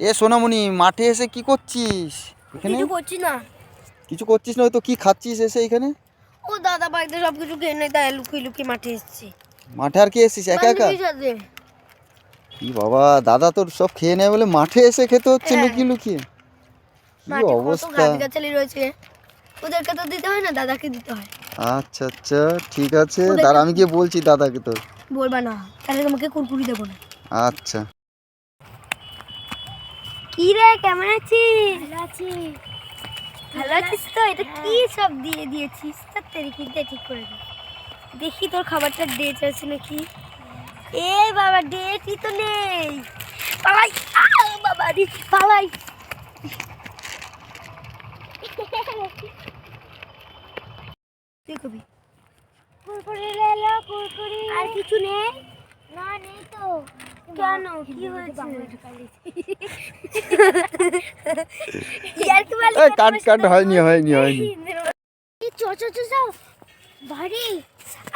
এ সোনামণি মাঠে এসে কি করছিস? এখানে? কিছু করছি না। কিছু করছিস না? তো কি খাচ্ছিস এসে এখানে? ও দাদা বাড়িতে সব কিছু খেয়ে নেয় তাই লুকিয়ে লুকিয়ে মাঠে এসেছি। মাঠে আর কি এসেছিস? একা একা? কি বাবা দাদা তোর সব খেয়ে নেয় বলে মাঠে এসে খেতে হচ্ছে হ্যাঁ। লুকিয়ে লুকিয়ে। কি অবস্থা? গাছগাছালি রয়েছে। ওদেরকে তো দিতে হয় না দাদাকে দিতে হয়। আচ্ছা আচ্ছা ঠিক আছে। দাঁড়া আমি গিয়ে বলছি দাদাকে তোর। বলবা না তাহলে তোমাকে কুরকুরি দেবো না। আচ্ছা। কি রে কেমন আছিস? ভালো আছি। ভালো আছিস তো? এটা কি সব দিয়ে দিয়েছিস? তার তেরিকিটা ঠিক করে দে। দেখি তোর খাবারটা ডেট আছে নাকি? এ বাবা ডেটই তো নেই। পালাই। বাবা রে পালাই। কবি কুরকুরি আর কিছু নেই? না নেই তো। কেন? কি হয়েছে? কাট কাট হয়নি হয়নি হয়নি। চ চ চ চ ভারী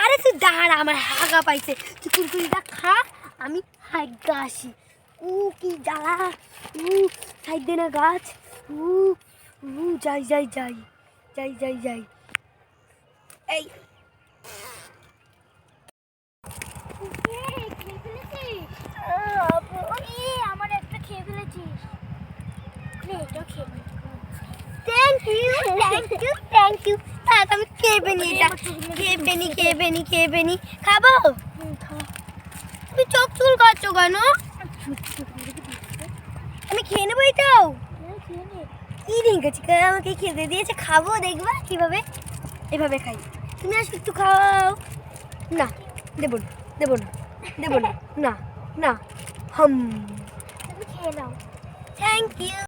আরে তুই দাঁড়া আমার হাগা পাইছে। তুই কুরকুরিটা খা। আমি হাগা আসি উ কি জ্বালা। উ সাইড দে না গাছ। উ উ যাই যাই যাই। যাই যাই যাই। এই আমার একটা খেয়ে ফেলেছিস thank you thank you thank you থাক আমি খেয়ে নি এটা। খেয়ে নি খেয়ে নি খেয়ে নি খাব? তুমি চোখ চুল খাচ্ছ কেন? আমি খেয়ে নেব এটাও কি রেখেছি আমাকে খেতে দিয়েছে? খাব দেখবা কীভাবে? এভাবে খাই। তুমি আজ একটু খাও। না দেবো না দেবো না দেবো না। না না। হাম। খেয়ে নাও। Thank you